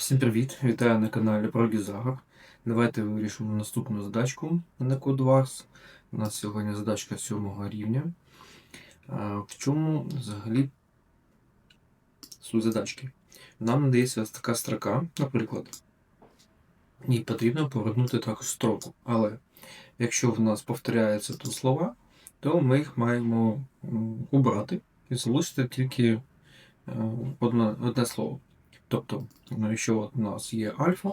Всім привіт! Вітаю на каналі Прогізагор. Давайте вирішимо наступну задачку на CodeWars. У нас сьогодні задачка 7 рівня. В чому взагалі суть задачки? Нам надається така строка, наприклад, і потрібно повернути також строку. Але якщо в нас повторяються тут слова, то ми їх маємо убрати і залишити тільки е, одне, одне слово. Тобто, ну, якщо у нас є альфа,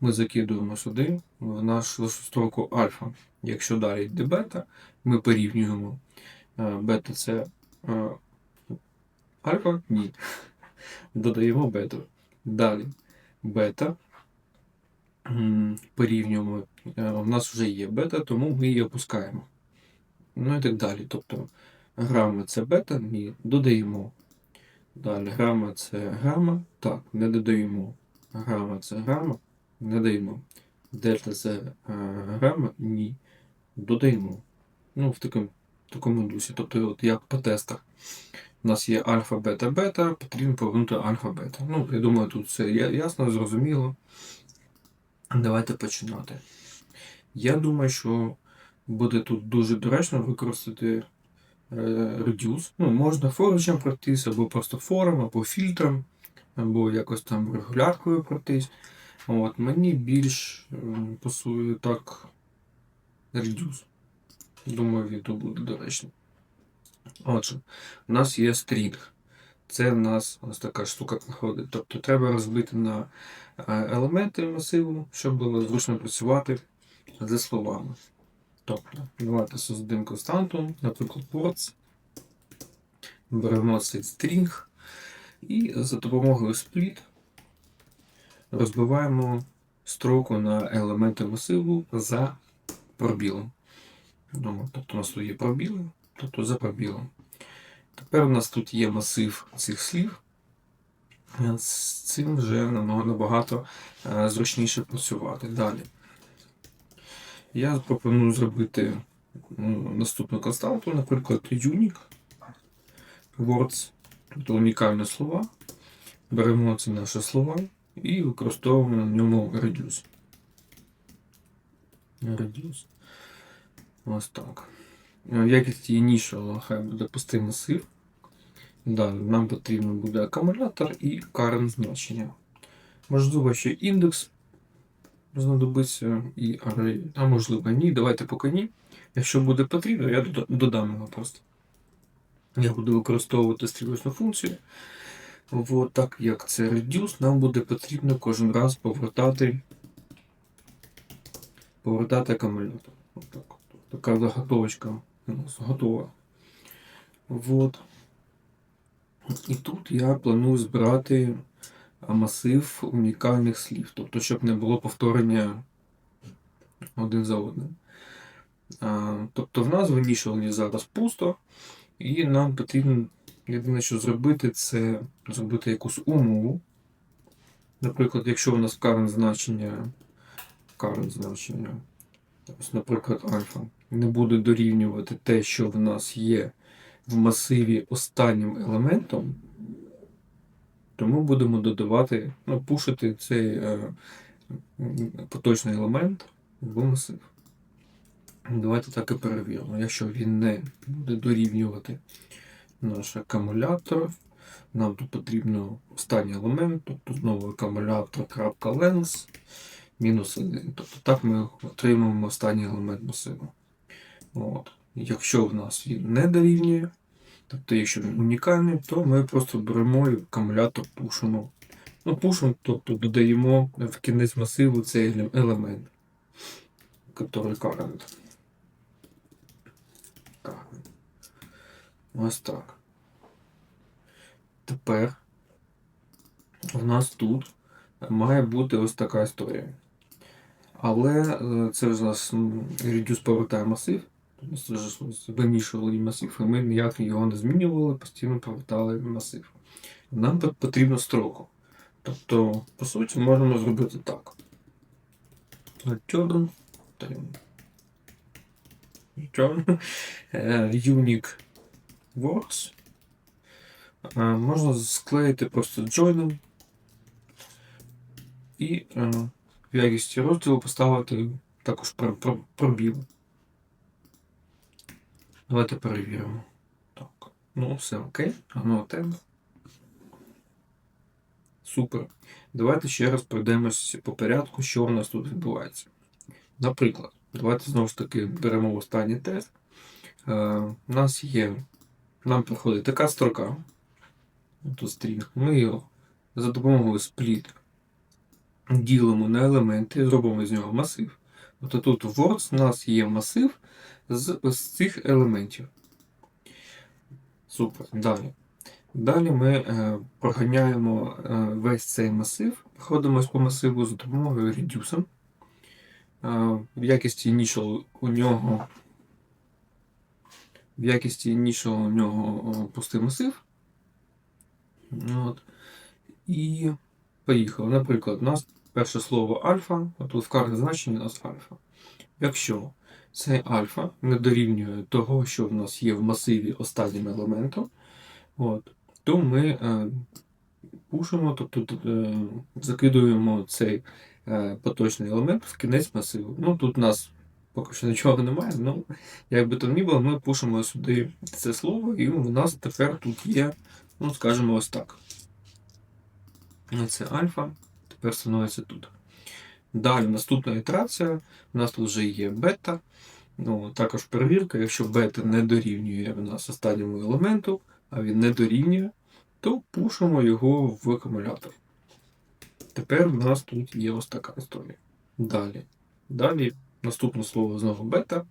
ми закидуємо сюди в нашу строку альфа. Якщо далі йде бета, ми порівнюємо е, бета це е, альфа, ні. Додаємо бету. Далі бета. Порівнюємо. Е, У нас вже є бета, тому ми її опускаємо. Ну і так далі. Тобто грами це бета, ні, додаємо. Далі грама це грама. Так, не додаємо. Грама це грама. Не даємо. Дельта це е, грама? Ні. Додаємо. Ну, в такому, такому дусі. Тобто, от як по тестах. У нас є альфа, бета, бета, потрібно повернути альфа, бета. Ну, я думаю, тут все ясно, зрозуміло. Давайте починати. Я думаю, що буде тут дуже доречно використати reduce. Ну, можна форичем пройтись, або просто фором, або фільтром, або якось там регуляркою пройтись. От, мені більш ем, пасує так reduce. Думаю, він тут буде доречний. Отже, у нас є string. Це в нас ось така штука проходить. Тобто треба розбити на е, елементи масиву, щоб було зручно працювати зі словами. Тобто, давайте создадимо константу, наприклад, ports. Беремо цей string і за допомогою split розбиваємо строку на елементи масиву за пробілом. Ну, тобто у нас тут є пробіли, тобто за пробілом. Тепер у нас тут є масив цих слів. З цим вже набагато е, зручніше працювати. Далі. Я пропоную зробити ну, наступну константу, наприклад, unique words, тобто унікальні слова. Беремо ці наші слова і використовуємо на ньому reduce. Reduce. Ось так. В якості initial хай буде пустий масив. Далі нам потрібен буде акумулятор і current значення. Можливо, ще індекс знадобиться і array. А можливо ні. Давайте поки ні. Якщо буде потрібно, я додам його просто. Я буду використовувати стрілочну функцію. От так як це reduce, нам буде потрібно кожен раз повертати, повертати акумулятор. Отак. Така заготовочка у нас готова. Вот. І тут я планую збирати масив унікальних слів, тобто, щоб не було повторення один за одним. Тобто в нас винішувальні зараз пусто, і нам потрібно єдине, що зробити, це зробити якусь умову. Наприклад, якщо у нас current значення, current значення, ось, наприклад, альфа, не буде дорівнювати те, що в нас є в масиві останнім елементом, то ми будемо додавати, ну, пушити цей е, поточний елемент в масив. Давайте так і перевіримо. Якщо він не буде дорівнювати наш акумулятор, нам тут потрібно останній елемент, тобто знову акумулятор.length мінус 1. Тобто так ми отримуємо останній елемент масиву. От. Якщо в нас він не дорівнює, тобто якщо він унікальний, то ми просто беремо акумулятор пушимо. Ну, пушимо, тобто додаємо в кінець масиву цей елемент, який current. Так. Ось так. Тепер в нас тут має бути ось така історія. Але е, це ж у нас м, reduce повертає масив. Вимішували масив, і ми ніяк його не змінювали, постійно повертали масив. Нам потрібно строку. Тобто, по суті, можемо зробити так. Return. Return. Е, Unique words. Е, Можна склеїти просто join. І е, в якісті розділу поставити також про- про- пробіл. Давайте перевіримо. Так. Ну, все окей. Воно темно. Супер. Давайте ще раз пройдемось по порядку, що у нас тут відбувається. Наприклад, давайте знову ж таки беремо останній тест. Е, у нас є, нам приходить така строка. Тут стрінг. Ми його за допомогою split ділимо на елементи, зробимо з нього масив. Тобто тут в Words у нас є масив з ось цих елементів. Супер. Далі. Далі ми е, проганяємо е, весь цей масив, проходимось по масиву за допомогою reduce. Е, в якісті initial у нього в якісті initial у нього пустий масив. От. І поїхали. Наприклад, у нас перше слово альфа, а тут в карті значення у нас альфа. Якщо цей альфа не дорівнює того, що в нас є в масиві останнім елементом, от, то ми е, пушимо, тобто е, закидуємо цей е, поточний елемент в кінець масиву. Ну тут у нас поки що нічого немає, ну як би то ні було, ми пушимо сюди це слово, і у нас тепер тут є, ну скажімо, ось так. Це альфа, тепер становиться тут. Далі наступна ітерація. У нас тут вже є бета. Ну, також перевірка, якщо бета не дорівнює в нас останньому елементу, а він не дорівнює, то пушимо його в акумулятор. Тепер в нас тут є ось така історія. Далі. Далі наступне слово знову бета.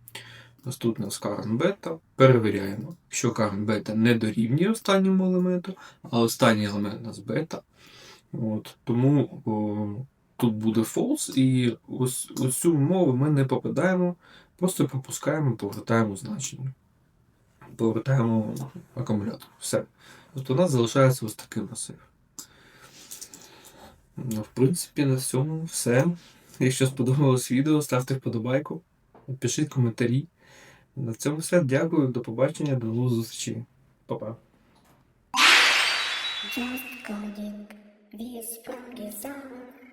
Наступне з карен бета. Перевіряємо. Якщо карен бета не дорівнює останньому елементу, а останній елемент у нас бета. От, тому о, тут буде false, і ось, ось цю умову ми не попадаємо, просто пропускаємо, повертаємо значення. Повертаємо акумулятор. Все. Тобто у нас залишається ось такий масив. Ну, в принципі, на цьому все. Якщо сподобалось відео, ставте вподобайку, пишіть коментарі. На цьому все. Дякую, до побачення, до нових зустрічей. Па-па. Just coding, we sprung is.